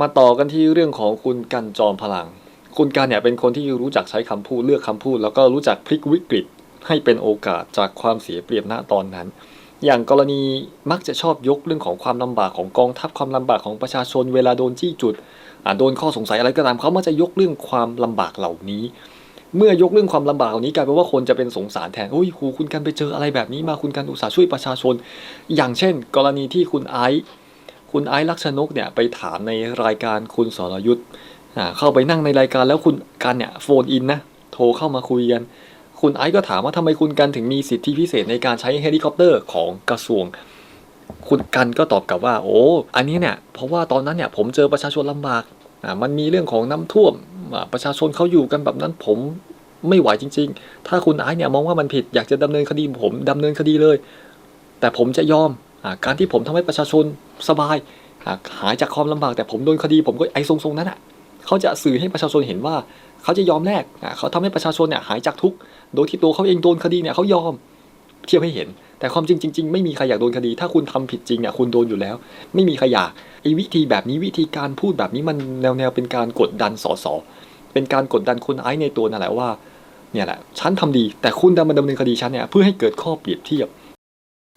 มาต่อกันที่เรื่องของคุณกันจอมพลัง คุณกันเนี่ยเป็นคนที่รู้จักใช้คำพูดเลือกคำพูด แล้วก็รู้จักพลิกวิกฤตให้เป็นโอกาสจากความเสียเปรียบณตอนนั้น อย่างกรณีมักจะชอบยกเรื่องของความลำบากของกองทัพความลำบากของประชาชนเวลาโดนจี้จุดโดนข้อสงสัยอะไรก็ตามเขามักจะยกเรื่องความลำบากเหล่านี้ เมื่อยกเรื่องความลำบากเหล่านี้กลายเป็นว่าคนจะเป็นสงสารแทนโอ้ยครูคุณกันไปเจออะไรแบบนี้มาคุณกันอุตส่าห์ช่วยประชาชน อย่างเช่น กรณีที่คุณไอซ์ คุณไอซ์ลักษณกเนี่ยไปถามในรายการคุณสรยุทธ์อ่าเข้าไปนั่งในรายการแล้วคุณกันเนี่ยโฟนอินนะโทรเข้ามาคุยกัน คุณไอซ์ก็ถามว่าทำไมคุณกันถึงมีสิทธิพิเศษในการใช้เฮลิคอปเตอร์ของกระทรวง คุณกันก็ตอบกลับว่า โอ้อันนี้เนี่ยเพราะว่าตอนนั้นเนี่ยผมเจอประชาชนลำบากอ่ามันมีเรื่องของน้ำท่วมอ่าประชาชนเขาอยู่กันแบบนั้นผมไม่ไหวจริง ๆ ถ้าคุณไอซ์เนี่ยมองว่ามันผิดอยากจะดำเนินคดีผมดำเนินคดีเลย แต่ผมจะยอม การที่ผมทำให้ประชาชนสบายหายจากความลำบากแต่ผมโดนคดี ผมก็ไอ้ทรงๆนั้นอะเขาจะสื่อให้ประชาชนเห็นว่าเขาจะยอมแลกอ่เขาทำให้ประชาชนเนี่ยหายจากทุกข์โดยที่ตัวเขาเองโดนคดีเนี่ยเขายอมเทียบให้เห็น แต่ความจริงจริงๆไม่มีใครอยากโดนคดี ถ้าคุณทำผิดจริงเนี่ยคุณโดนอยู่แล้ว ไม่มีใครอยากไอ้วิธีแบบนี้วิธีการพูดแบบนี้มันแนวแนวเป็นการกดดันสอสอเป็นการกดดันคนไอ้ในตัวนั่นแหละว่าเนี่ยแหละฉันทำดี แต่คุณดันมาดำเนินคดีฉันเนี่ยเพื่อให้เกิดข้อเปรียบเทียบ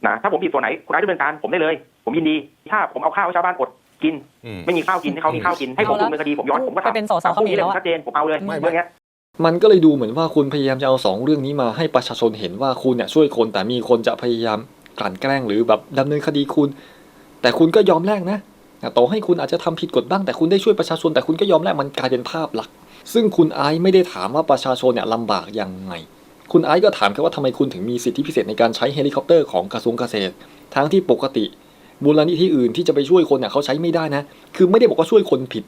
นะถ้าผมผิดส่วนไหนคุณร้ายดำเนินการผมได้เลย ผมยินดี ถ้าผมเอาข้าวให้ชาวบ้านอดกินอืมไม่มีข้าวกินให้เขามีข้าวกินให้ผมเอาละดำเนินคดีผมย้อนผมก็ไปเป็นสสทำพรุ่งนี้เลยเขมรแล้วอะชัดเจนผมเอาเลยไม่ไม่เรื่องเนี้ยมันก็เลยดูเหมือนว่าคุณพยายามจะเอาสองเรื่องนี้มาให้ประชาชนเห็นว่าคุณเนี่ยช่วยคนแต่มีคนจะพยายามกลั่นแกล้งหรือแบบดำเนินคดีคุณ แต่คุณก็ยอมแลกนะต่อให้คุณอาจจะทำผิดกฎบ้างแต่คุณได้ช่วยประชาชน แต่คุณก็ยอมแลกมันกลายเป็นภาพลักษณ์ซึ่งคุณไอซ์ไม่ได้ถามว่าประชาชนเนี่ยลำบากยังไง คุณไอซ์ก็ถามแค่ว่าทำไมคุณถึงมีสิทธิพิเศษในการใช้เฮลิคอปเตอร์ของกระทรวงเกษตร ทั้งที่ปกติมูลนิธิอื่นที่จะไปช่วยคนเนี่ยเขาใช้ไม่ได้นะ คือไม่ได้บอกว่าช่วยคนผิด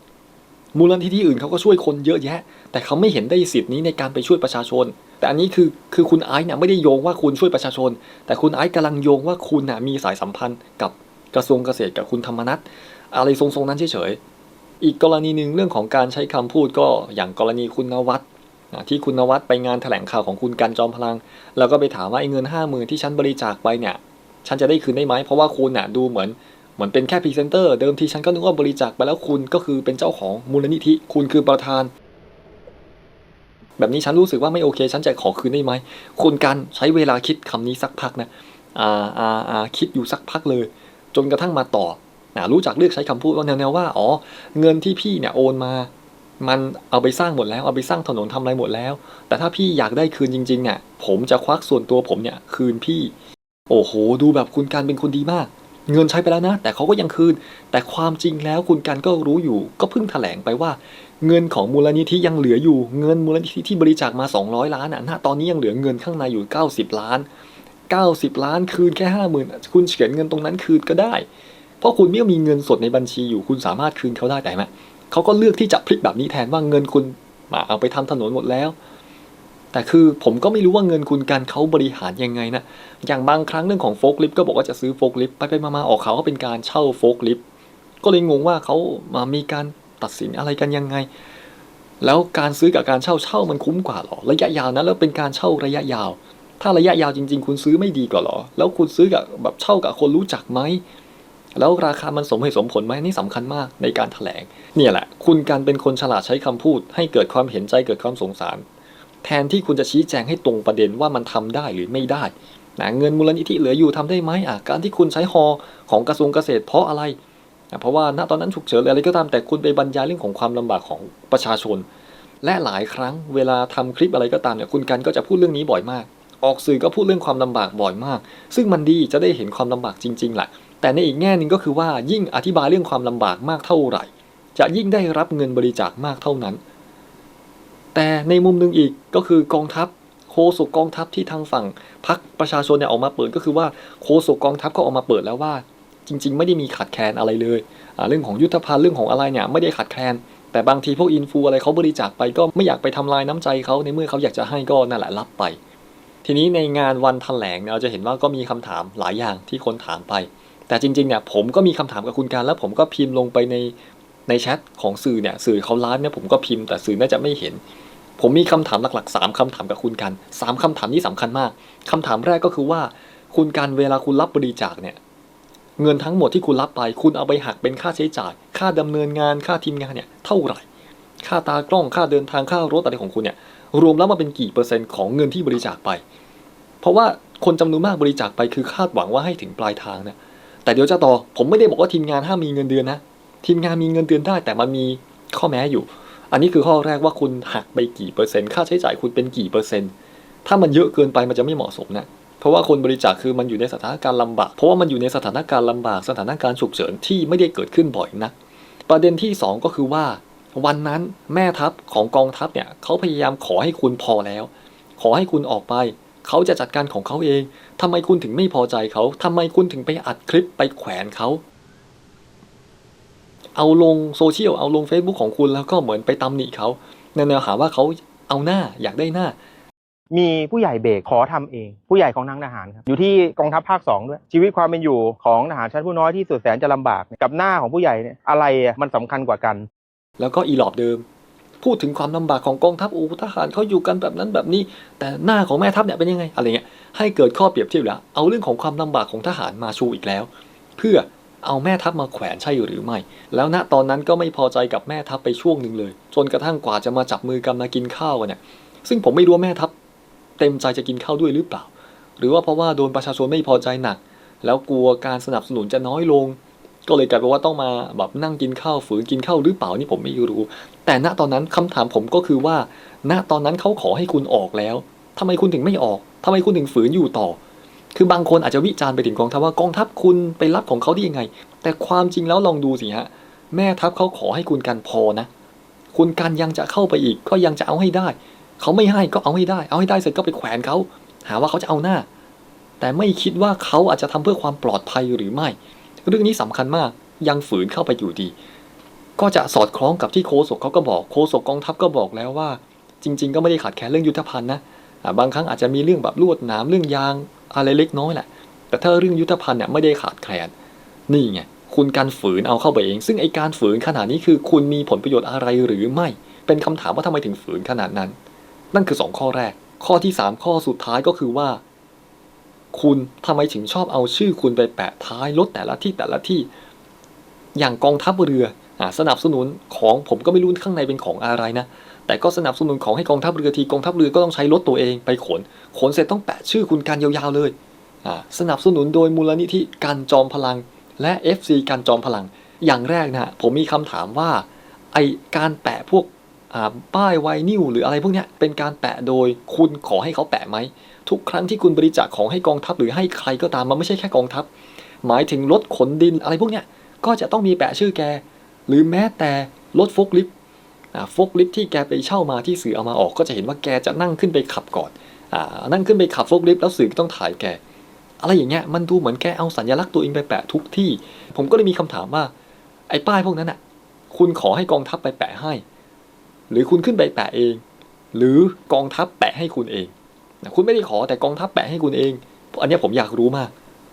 มูลนิธิอื่นเขาก็ช่วยคนเยอะแยะ แต่เขาไม่เห็นได้สิทธิ์นี้ในการไปช่วยประชาชน แต่อันนี้คือคือคุณไอซ์เนี่ยไม่ได้โยงว่าคุณช่วยประชาชน แต่คุณไอซ์กำลังโยงว่าคุณน่ะมีสายสัมพันธ์กับกระทรวงเกษตรกับคุณธรรมนัฐอะไรทรงๆนั้นเฉยๆอีกกรณีหนึ่งเรื่องของการใช้คำพูดก็อย่างกรณีคุณนวัดอะ ที่คุณนวัดไปงานแถลงข่าวของคุณกันจอมพลัง แล้วก็ไปถามว่าไอ้เงินห้าหมื่นที่ฉันบริจาคไปเนี่ยฉันจะได้คืนได้ไหมเพราะว่าคุณน่ะดูเหมือนเหมือนเป็นแค่พรีเซนเตอร์เดิมทีฉันก็นึกว่าบริจาคไปแล้วคุณก็คือเป็นเจ้าของมูลนิธิ คุณคือประธาน แบบนี้ฉันรู้สึกว่าไม่โอเค ฉันจะขอคืนได้ไหมคุณกันใช้เวลาคิดคำนี้สักพักนะอ่าอ่าอ่าคิดอยู่สักพักเลย จนกระทั่งมาตอบนะรู้จักเลือกใช้คำพูดว่าแนวๆว่าอ๋อเงินที่พี่เนี่ยโอนมา มันเอาไปสร้างหมดแล้ว เอาไปสร้างถนนทำอะไรหมดแล้ว แต่ถ้าพี่อยากได้คืนจริงๆเนี่ยผมจะควักส่วนตัวผมเนี่ยคืนพี่ โอ้โห ดูแบบคุณการเป็นคนดีมาก เงินใช้ไปแล้วนะ แต่เขาก็ยังคืน แต่ความจริงแล้วคุณการก็รู้อยู่ ก็เพิ่งแถลงไปว่า เงินของมูลนิธิยังเหลืออยู่ เงินมูลนิธิที่บริจาคมา 200 ล้านอะณตอนนี้ยังเหลือเงินข้างในอยู่ 90 ล้าน 90 ล้านคืนแค่50,000คุณเฉียนเงินตรงนั้นคืนก็ได้ เพราะคุณไม่มีเงินสดในบัญชีอยู่ คุณสามารถคืนเขาได้แต่ไหม เขาก็เลือกที่จะพลิกแบบนี้แทนว่าเงินคุณมาเอาไปทำถนนหมดแล้ว แต่คือผมก็ไม่รู้ว่าเงินคุณการเขาบริหารยังไงนะอย่างบางครั้งเรื่องของโฟล์คลิฟก็บอกว่าจะซื้อโฟล์คลิฟไปไปมาๆออกเขาวว่าเป็นการเช่าโฟล์คลิฟก็เลยงงว่าเขามามีการตัดสินอะไรกันยังไง แล้วการซื้อกับการเช่าเช่ามันคุ้มกว่าหรอระยะยาวนะแล้วเป็นการเช่าระยะยาว ถ้าระยะยาวจริง ๆ คุณซื้อไม่ดีกว่าหรอ แล้วคุณซื้อกับแบบเช่ากับคนรู้จักไหม แล้วราคามันสมเหตุสมผลไหมนี่สำคัญมากในการถแถลง เนี่ยแหละ คุณการเป็นคนฉลาดใช้คำพูด ให้เกิดความเห็นใจเกิดความสงสาร แทนที่คุณจะชี้แจงให้ตรงประเด็นว่ามันทำได้หรือไม่ได้นะเงินมูลนิธิเหลืออยู่ทำได้ไหมอะการที่คุณใช้ฮอของกระทรวงเกษตรเพราะอะไรอะเพราะว่าณตอนนั้นฉุกเฉินอะไรก็ตามแต่คุณไปบรรยายเรื่องของความลำบากของประชาชน และหลายครั้งเวลาทำคลิปอะไรก็ตามเนี่ยคุณกันก็จะพูดเรื่องนี้บ่อยมาก ออกสื่อก็พูดเรื่องความลำบากบ่อยมาก ซึ่งมันดีจะได้เห็นความลำบากจริงๆแหละ แต่ในอีกแง่หนึ่งก็คือว่ายิ่งอธิบายเรื่องความลำบากมากเท่าไหร่ จะยิ่งได้รับเงินบริจาคมากเท่านั้น แต่ในมุมหนึ่งอีกก็คือกองทัพโฆษกกองทัพที่ทางฝั่งพรรคประชาชนเนี่ยออกมาเปิดก็คือว่าโฆษกกองทัพก็ออกมาเปิดแล้วว่า จริง ๆ ไม่ได้มีขาดแคลนอะไรเลยเรื่องของยุทธภัณฑ์เรื่องของอะไรเนี่ยไม่ได้ขาดแคลนแต่บางทีพวกอินฟูอะไรเขาบริจาคไปก็ไม่อยากไปทำลายน้ำใจเขาในเมื่อเขาอยากจะให้ก็นั่นแหละรับไป ทีนี้ในงานวันแถลงเนี่ยเราจะเห็นว่าก็มีคำถามหลายอย่างที่คนถามไป แต่จริงๆเนี่ยผมก็มีคำถามกับคุณการแล้วผมก็พิมพ์ลงไปในในแชทของสื่อเนี่ยสื่อเขาไลฟ์เนี่ยผมก็พิมพ์แต่สื่อน่าจะไม่เห็น ผมมีคำถามหลักๆ 3คำถามกับคุณกันสามคำถามนี้สำคัญมากคำถามแรกก็คือว่า คุณการเวลาคุณรับบริจาคเนี่ยเงินทั้งหมดที่คุณรับไป คุณเอาไปหักเป็นค่าใช้จ่าย ค่าดำเนินงานค่าทีมงานเนี่ยเท่าไหร่ ค่าตากล้องค่าเดินทางค่ารถอะไรของคุณเนี่ยรวมแล้วมาเป็นกี่เปอร์เซ็นต์ของเงินที่บริจาคไป เพราะว่าคนจำนวนมากบริจาคไปคือคาดหวังว่าให้ถึงปลายทางเนะ แต่เดี๋ยวจะต่อผมไม่ได้บอกว่าทีมงานห้ามมีเงินเดือนนะทีมงานมีเงินเดือนได้ แต่มันมีข้อแม้อยู่ อันนี้คือข้อแรกว่าคุณหักไปกี่เปอร์เซ็นต์ค่าใช้จ่ายคุณเป็นกี่เปอร์เซ็นต์ถ้ามันเยอะเกินไปมันจะไม่เหมาะสมนะเพราะว่าคนบริจาคคือมันอยู่ในสถานการณ์ลำบาก เพราะว่ามันอยู่ในสถานการณ์ลำบาก สถานการณ์ฉุกเฉินที่ไม่ได้เกิดขึ้นบ่อยนะประเด็นที่สองก็คือว่า วันนั้นแม่ทัพของกองทัพเนี่ยเขาพยายามขอให้คุณพอแล้ว ขอให้คุณออกไป เขาจะจัดการของเขาเองทำไมคุณถึงไม่พอใจเขาทำไมคุณถึงไปอัดคลิปไปแขวนเขา เอาลงโซเชียลเอาลง Facebook ของคุณแล้วก็เหมือนไปตำหนิเขาในแนวหาว่าเขาเอาหน้าอยากได้หน้า มีผู้ใหญ่เบรกขอทำเอง ผู้ใหญ่ของทางทหารครับอยู่ที่กองทัพภาคสองด้วย ชีวิตความเป็นอยู่ของทหารชั้นผู้น้อยที่สุดแสนจะลำบากกับหน้าของผู้ใหญ่เนี่ยอะไรอะมันสำคัญกว่ากัน แล้วก็อีหลอบเดิม พูดถึงความลำบากของกองทัพอูทหารเขาอยู่กันแบบนั้นแบบนี้ แต่หน้าของแม่ทัพเนี่ยเป็นยังไงอะไรเงี้ยให้เกิดข้อเปรียบเทียบแล้วเอาเรื่องของความลำบากของทหารมาชูอีกแล้ว เพื่อเอาแม่ทัพมาแขวนใช่หรือไม่ แล้วณตอนนั้นก็ไม่พอใจกับแม่ทัพไปช่วงหนึ่งเลย จนกระทั่งกว่าจะมาจับมือกันมากินข้าวกันเนี่ยซึ่งผมไม่รู้ว่าแม่ทัพเต็มใจจะกินข้าวด้วยหรือเปล่า หรือว่าเพราะว่าโดนประชาชนไม่พอใจหนัก แล้วกลัวการสนับสนุนจะน้อยลง ก็เลยกลายเป็นว่าต้องมาแบบนั่งกินข้าวฝืนกินข้าวหรือเปล่านี่ผมไม่รู้ แต่ณตอนนั้นคำถามผมก็คือว่า ณตอนนั้นเขาขอให้คุณออกแล้วทำไมคุณถึงไม่ออกทำไมคุณถึงฝืนอยู่ต่อ คือบางคนอาจจะวิจารณ์ไปถึงกองทัพว่ากองทัพคุณไปรับของเขาได้ยังไง แต่ความจริงแล้วลองดูสิฮะแม่ทัพเขาขอให้คุณกันพอนะ คุณกันยังจะเข้าไปอีก ก็ยังจะเอาให้ได้ เขาไม่ให้ก็เอาให้ได้ เอาให้ได้เสร็จก็ไปแขวนเขาหาว่าเขาจะเอาหน้า แต่ไม่คิดว่าเขาอาจจะทำเพื่อความปลอดภัยหรือไม่ เรื่องนี้สำคัญมากยังฝืนเข้าไปอยู่ดี ก็จะสอดคล้องกับที่โคศกเขาก็บอกโคศกกองทัพก็บอกแล้วว่า จริง ๆ ก็ไม่ได้ขาดแคลนเรื่องยุทธภัณฑ์นะบางครั้งอาจจะมีเรื่องแบบลวดหนามเรื่องยางอะไรเล็กน้อยแหละ แต่ถ้าเรื่องยุทธภัณฑ์เนี่ยไม่ได้ขาดแคลนนี่ไงคุณการฝืนเอาเข้าไปเอง ซึ่งไอการฝืนขนาดนี้คือคุณมีผลประโยชน์อะไรหรือไม่ เป็นคำถามว่าทำไมถึงฝืนขนาดนั้น นั่นคือสองข้อแรก ข้อที่สามข้อสุดท้ายก็คือว่า คุณทำไมถึงชอบเอาชื่อคุณไปแปะท้ายรถแต่ละที่แต่ละที่ อย่างกองทัพเรืออสนับสนุนของผมก็ไม่รู้ข้างในเป็นของอะไรนะ แต่ก็สนับสนุนของให้กองทัพเรือทีกองทัพเรือก็ต้องใช้รถตัวเองไปขน ขนเสร็จต้องแปะชื่อคุณการยาวๆเลยสนับสนุนโดยมูลนิธิการจอมพลัง และ FC การจอมพลัง อย่างแรกนะผมมีคำถามว่าไอการแปะพวก ป้ายไวนิวหรืออะไรพวกนี้เป็นการแปะโดยคุณขอให้เขาแปะไหม ทุกครั้งที่คุณบริจาคของให้กองทัพหรือให้ใครก็ตามมันไม่ใช่แค่กองทัพ หมายถึงรถขนดินอะไรพวกนี้ก็จะต้องมีแปะชื่อแก หรือแม้แต่รถโฟกลิฟต์อ่าโฟกลิฟต์ที่แกไปเช่ามาที่สื่อเอามาออก ก็จะเห็นว่าแกจะนั่งขึ้นไปขับก่อนอนั่งขึ้นไปขับโฟกลิฟต์แล้วสื่อต้องถ่ายแก อะไรอย่างเงี้ยมันดูเหมือนแกเอาสัญลักษณ์ตัวเองไปแปะทุกที่ ผมก็เลยมีคำถามว่าไอ้ป้ายพวกนั้นอะ คุณขอให้กองทัพไปแปะให้ หรือคุณขึ้นไปแปะเอง หรือกองทัพแปะให้คุณเองนะคุณไม่ได้ขอแต่กองทัพแปะให้คุณเอง อันนี้ผมอยากรู้มาก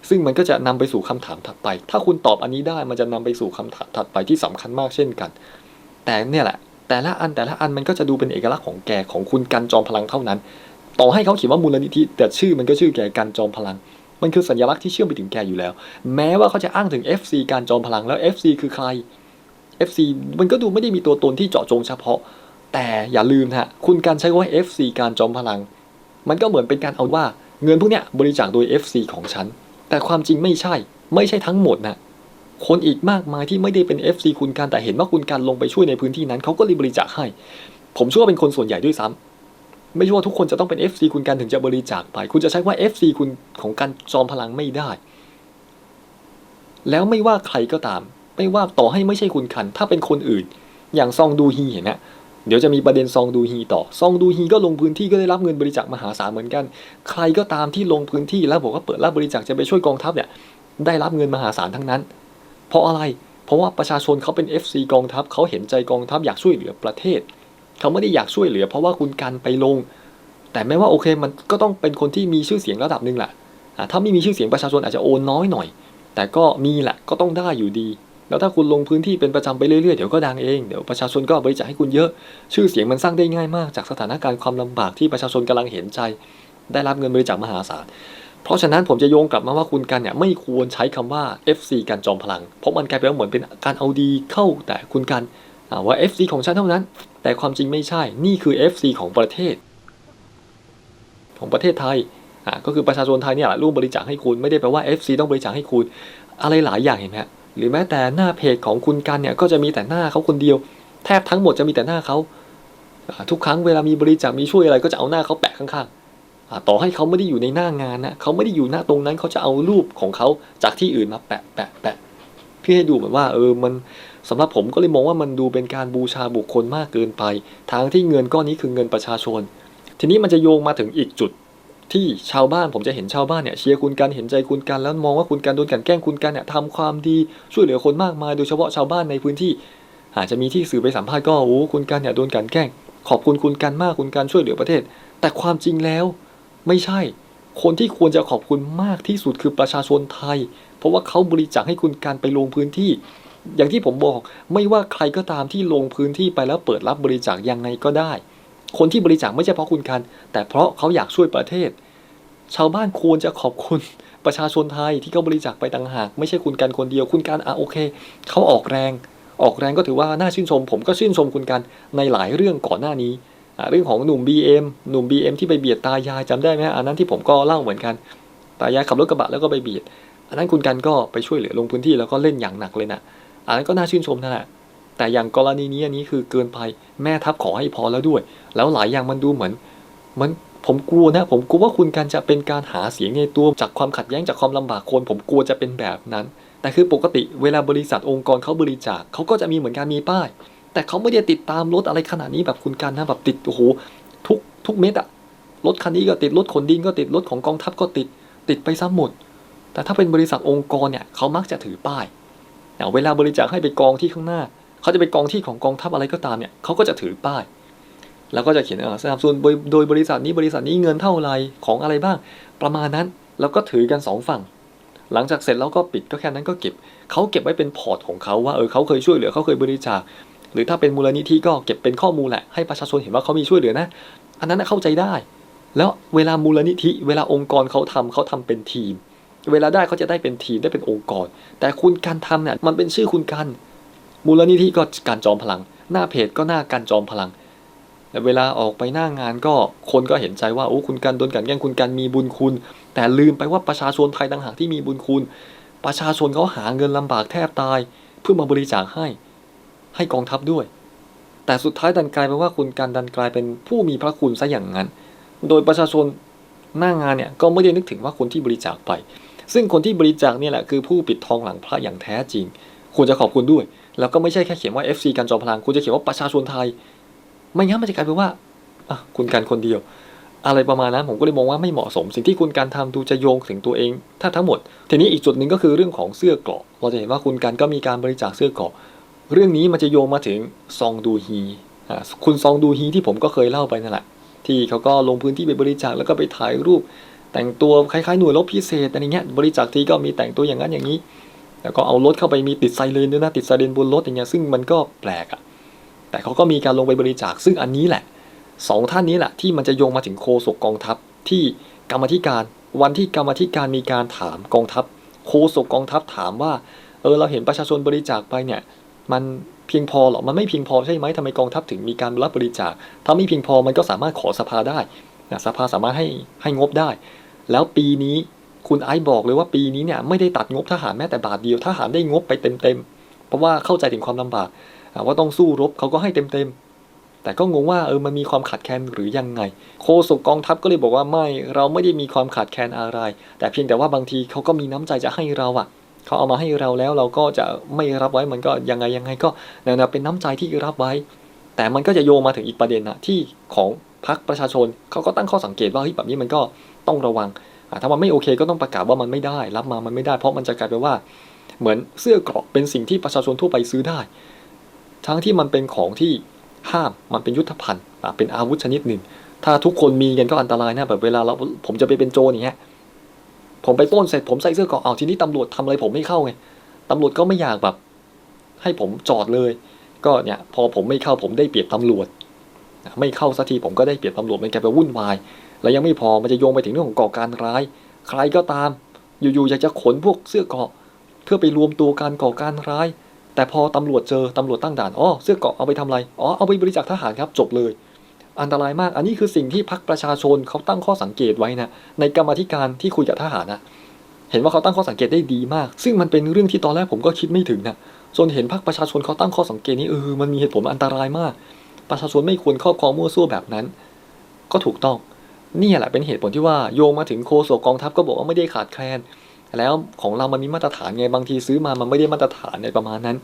ซึ่งมันก็จะนำไปสู่คำถามถัดไป ถ้าคุณตอบอันนี้ได้มันจะนำไปสู่คำถามถัดไปที่สำคัญมากเช่นกัน แต่เนี่ยแหละ แต่ละอันแต่ละอันมันก็จะดูเป็นเอกลักษณ์ของแกของคุณกันจอมพลังเท่านั้น ต่อให้เขาเขียนว่ามูลนิธิแต่ชื่อมันก็ชื่อแกกันจอมพลังมันคือสัญลักษณ์ที่เชื่อมไปถึงแกอยู่แล้ว แม้ว่าเขาจะอ้างถึง FC การจอมพลังแล้ว FC คือใคร FC มันก็ดูไม่ได้มีตัวตนที่เจาะจงเฉพาะ แต่อย่าลืมฮะคุณการใช้ว่า FC การจอมพลัง มันก็เหมือนเป็นการเอาว่าเงินพวกเนี้ยบริจาคโดย FC ของฉัน แต่ความจริงไม่ใช่ ไม่ใช่ทั้งหมดนะคนอีกมากมายที่ไม่ได้เป็น FC คุณการแต่เห็นว่าคุณการลงไปช่วยในพื้นที่นั้นเขาก็เลยบริจาคให้ ผมเชื่อว่าเป็นคนส่วนใหญ่ด้วยซ้ำไม่ใช่ว่าทุกคนจะต้องเป็น FC คุณการถึงจะบริจาคไป คุณจะใช้ว่า FC คุณของการจอมพลังไม่ได้ แล้วไม่ว่าใครก็ตาม ไม่ว่าต่อให้ไม่ใช่คุณคัน ถ้าเป็นคนอื่น อย่างซองดูฮีเห็นไหม เดี๋ยวจะมีประเด็นซองดูฮีต่อ ซองดูฮีก็ลงพื้นที่ก็ได้รับเงินบริจาคมหาศาลเหมือนกัน ใครก็ตามที่ลงพื้นที่แล้วบอกว่าเปิดรับบริจาคจะไปช่วยกองทัพเนี่ย ได้รับเงินมหาศาลทั้งนั้น เพราะอะไร เพราะว่าประชาชนเขาเป็น FC กองทัพเขาเห็นใจกองทัพอยากช่วยเหลือประเทศ เขาไม่ได้อยากช่วยเหลือ เพราะว่าคุณกันไปลง แต่ไม่ว่าโอเคมันก็ต้องเป็นคนที่มีชื่อเสียงระดับหนึ่งแหละถ้าไม่มีชื่อเสียงประชาชนอาจจะโอนน้อยหน่อย แต่ก็มีแหละก็ต้องได้อยู่ดี แล้วถ้าคุณลงพื้นที่เป็นประจำไปเรื่อยๆ เดี๋ยวก็ดังเอง เดี๋ยวประชาชนก็บริจาคให้คุณเยอะ ชื่อเสียงมันสร้างได้ง่ายมาก จากสถานการณ์ความลำบากที่ประชาชนกำลังเห็นใจ ได้รับเงินบริจาคมหาศาล เพราะฉะนั้นผมจะโยงกลับมาว่าคุณกันเนี่ยไม่ควรใช้คำว่า FC กันจอมพลัง เพราะมันกลายเป็นว่าเหมือนเป็นการเอาดีเข้าแต่คุณกันว่า FC ของฉันเท่านั้น แต่ความจริงไม่ใช่ นี่คือ FC ของประเทศ ของประเทศไทยก็คือประชาชนไทยเนี่ยร่วมบริจาคให้คุณไม่ได้แปลว่า FC ต้องบริจาคให้คุณ อะไรหลายอย่างเห็นไหมฮะ หรือแม้แต่หน้าเพจของคุณกันเนี่ยก็จะมีแต่หน้าเขาคนเดียว แทบทั้งหมดจะมีแต่หน้าเขาทุกครั้งเวลามีบริจาคมีช่วยอะไรก็จะเอาหน้าเขาแปะข้างๆต่อให้เขาไม่ได้อยู่ในหน้างานนะเขาไม่ได้อยู่หน้าตรงนั้นเขาจะเอารูปของเขาจากที่อื่นมาแปะแปะแปะเพื่อให้ดูเหมือนว่าเออมันสำหรับผมก็เลยมองว่ามันดูเป็นการบูชาบุคคลมากเกินไปทางที่เงินก้อนนี้คือเงินประชาชน ทีนี้มันจะโยงมาถึงอีกจุด ที่ชาวบ้านผมจะเห็นชาวบ้านเนี่ยเชียร์คุณกันเห็นใจคุณกันแล้วมองว่าคุณกันโดนกันแกล้งคุณกันเนี่ยทำความดีช่วยเหลือคนมากมายโดยเฉพาะชาวบ้านในพื้นที่ อาจจะมีที่สื่อไปสัมภาษณ์ก็โอ้คุณกันเนี่ยโดนกันแกล้ง ขอบคุณคุณกันมากคุณกันช่วยเหลือประเทศ แต่ความจริงแล้วไม่ใช่ คนที่ควรจะขอบคุณมากที่สุดคือประชาชนไทย เพราะว่าเขาบริจาคให้คุณกันไปลงพื้นที่ อย่างที่ผมบอกไม่ว่าใครก็ตามที่ลงพื้นที่ไปแล้วเปิดรับบริจาคยังไงก็ได้ คนที่บริจาคไม่ใช่เพราะคุณกัน แต่เพราะเขาอยากช่วยประเทศ ชาวบ้านควรจะขอบคุณประชาชนไทยที่เขาบริจาคไปต่างหาก ไม่ใช่คุณกันคนเดียว คุณกันอะโอเคเขาออกแรง ออกแรงก็ถือว่าน่าชื่นชม ผมก็ชื่นชมคุณกันในหลายเรื่องก่อนหน้านี้เรื่องของหนุ่ม BM หนุ่ม BM ที่ไปเบียดตายายจำได้ไหมอันนั้นที่ผมก็เล่าเหมือนกัน ตายายขับรถกระบะแล้วก็ไปเบียด อันนั้นคุณกันก็ไปช่วยเหลือลงพื้นที่แล้วก็เล่นอย่างหนักเลยนะอันนั้นก็น่าชื่นชมนั่นแหละ แต่อย่างกรณีนี้อันนี้คือเกินไปแม่ทัพขอให้พอแล้วด้วย แล้วหลายอย่างมันดูเหมือนมือนผมกลัวนะผมกลัวว่าคุณกันจะเป็นการหาเสียงในตัวจากความขัดแย้งจากความลำบากคน ผมกลัวจะเป็นแบบนั้น แต่คือปกติเวลาบริษัทองค์กรเขาบริจาคเขาก็จะมีเหมือนกันมีป้าย แต่เขาไม่ได้ติดตามรถอะไรขนาดนี้แบบคุณกันนะแบบติดโอ้โหทุกทุกเม็ดอะรถคันนี้ก็ติดรถขนดินก็ติดรถของกองทัพก็ติดติดไปซ้ำหมด แต่ถ้าเป็นบริษัทองค์กรเนี่ยเขามักจะถือป้ายเวลาบริจาคให้ไปกองที่ข้างหน้า เขาจะไปกองที่ของกองทัพอะไรก็ตามเนี่ยเขาก็จะถือป้าย แล้วก็จะเขียนสนับสนุนโดยโดยบริษัทนี้บริษัทนี้เงินเท่าไรของอะไรบ้าง ประมาณนั้นแล้วก็ถือกันสองฝั่ง หลังจากเสร็จแล้วก็ปิดก็แค่นั้นก็เก็บเขาเก็บไว้เป็นพอร์ตของเขาว่าเออเขาเคยช่วยเหลือเขาเคยบริจาคหรือถ้าเป็นมูลนิธิก็เก็บเป็นข้อมูลแหละให้ประชาชนเห็นว่าเขามีช่วยเหลือนะ อันนั้นเข้าใจได้ แล้วเวลามูลนิธิ เวลาองค์กรเขาทำเขาทำเป็นทีม เวลาได้เขาจะได้เป็นทีมได้เป็นองค์กร แต่คุณการทำเนี่ยมันเป็นชื่อคุณกัน มูลนิธิก็การจอมพลัง หน้าเพจก็หน้าการจอมพลังแต่เวลาออกไปหน้างานก็คนก็เห็นใจว่าโอ้คุณกันโดนกันแกล้งคุณกันมีบุญคุณ แต่ลืมไปว่าประชาชนไทยต่างหากที่มีบุญคุณ ประชาชนเขาหาเงินลำบากแทบตาย เพื่อมาบริจาคให้ ให้กองทัพด้วย แต่สุดท้ายดันกลายเป็นว่าคุณกันดันกลายเป็นผู้มีพระคุณซะอย่างนั้น โดยประชาชนหน้างานเนี่ยก็ไม่ได้นึกถึงว่าคนที่บริจาคไป ซึ่งคนที่บริจาคเนี่ยแหละคือผู้ปิดทองหลังพระอย่างแท้จริงควรจะขอบคุณด้วย แล้วก็ไม่ใช่แค่เขียนว่า FC การจอมพลัง คุณจะเขียนว่าประชาชนไทย ไม่งั้นมันจะกลายเป็นว่าอะคุณกันคนเดียว อะไรประมาณนั้นผมก็เลยมองว่าไม่เหมาะสม สิ่งที่คุณการทำดูจะโยงถึงตัวเอง ถ้าทั้งหมด ทีนี้อีกจุดหนึ่งก็คือเรื่องของเสื้อเกราะ เราจะเห็นว่าคุณกันก็มีการบริจาคเสื้อเกราะ เรื่องนี้มันจะโยงมาถึงซองดูฮีคุณซองดูฮีที่ผมก็เคยเล่าไปนั่นแหละที่เขาก็ลงพื้นที่ไปบริจาคแล้วก็ไปถ่ายรูป แต่งตัวคล้ายๆหน่วยรบพิเศษอะไรเงี้ยบริจาคทีก็มีแต่งตัวอย่างนั้นอย่างนี้ แล้วก็เอารถเข้าไปมีติดไซเรนด้วยนะติดไซเรนบนรถอย่างเงี้ยซึ่งมันก็แปลกอะแต่เขาก็มีการลงไปบริจาคซึ่งอันนี้แหละสองท่านนี้แหละที่มันจะโยงมาถึงโฆษกกองทัพที่กรรมธิการวันที่กรรมธิการมีการถามกองทัพโฆษกกองทัพถามว่าเออเราเห็นประชาชนบริจาคไปเนี่ยมันเพียงพอหรอมันไม่เพียงพอใช่ไหมทำไมกองทัพถึงมีการรับบริจาคถ้าไม่เพียงพอมันก็สามารถขอสภาได้นะสภาสามารถให้ให้งบได้ แล้วปีนี้ คุณไอซ์บอกเลยว่าปีนี้เนี่ยไม่ได้ตัดงบทหารแม้แต่บาทเดียวทหารได้งบไปเต็มๆ เพราะว่าเข้าใจถึงความลำบากว่าต้องสู้รบเขาก็ให้เต็มๆ แต่ก็งงว่าเออมันมีความขาดแคลนหรือยังไงโฆษกกองทัพก็เลยบอกว่าไม่เราไม่ได้มีความขาดแคลนอะไร แต่เพียงแต่ว่าบางทีเขาก็มีน้ำใจจะให้เราอะเขาเอามาให้เราแล้วเราก็จะไม่รับไว้มันก็ยังไงยังไงก็นะเป็นน้ำใจที่รับไว้ แต่มันก็จะโยงมาถึงอีกประเด็นนะที่ของพรรคประชาชนเขาก็ตั้งข้อสังเกตว่าเฮ้ยแบบนี้มันก็ต้องระวัง ถ้ามันไม่โอเคก็ต้องประกาศว่ามันไม่ได้ รับมามันไม่ได้ เพราะมันจะกลายเป็นว่า เหมือนเสื้อเกราะเป็นสิ่งที่ประชาชนทั่วไปซื้อได้ ทั้งที่มันเป็นของที่ห้ามมันเป็นยุทธภัณฑ์เป็นอาวุธชนิดหนึ่ง ถ้าทุกคนมีกันก็อันตรายนะแบบเวลาเราผมจะไปเป็นโจรอย่างเงี้ยผมไปป้นเสร็จผมใส่เสื้อเกราะเอาทีนี้ตำรวจทำอะไรผมไม่เข้าไงตำรวจก็ไม่อยากแบบ ให้ผมจอดเลย ก็เนี่ยพอผมไม่เข้าผมได้เปรียบตำรวจ ไม่เข้าสักทีผมก็ได้เปรียบตำรวจมันกลายเป็นวุ่นวาย แล้วยังไม่พอมันจะโยงไปถึงเรื่องของก่อการร้าย ใครก็ตาม อยู่ๆอยากจะขนพวกเสื้อเกาะ เพื่อไปรวมตัวการก่อการร้าย แต่พอตำรวจเจอตำรวจตั้งด่านอ๋อเสื้อเกาะเอาไปทำอะไรอ๋อเอาไปบริจาคทหารครับจบเลย อันตรายมากอันนี้คือสิ่งที่พรรคประชาชนเขาตั้งข้อสังเกตไว้นะในกรรมธิการที่คุยกับทหารนะเห็นว่าเขาตั้งข้อสังเกตได้ดีมาก ซึ่งมันเป็นเรื่องที่ตอนแรกผมก็คิดไม่ถึงนะจนเห็นพรรคประชาชนเขาตั้งข้อสังเกตนี้เออมันมีเหตุผลอันตรายมาก ประชาชนไม่ควรครอบครองมั่วซั่วแบบนั้น ก็ถูกต้อง นี่แหละเป็นเหตุผลที่ว่าโยงมาถึงโคศกกองทัพก็บอกว่าไม่ได้ขาดแคลน แล้วของเรามันมีมาตรฐานไงบางทีซื้อมามันไม่ได้มาตรฐานในประมาณนั้น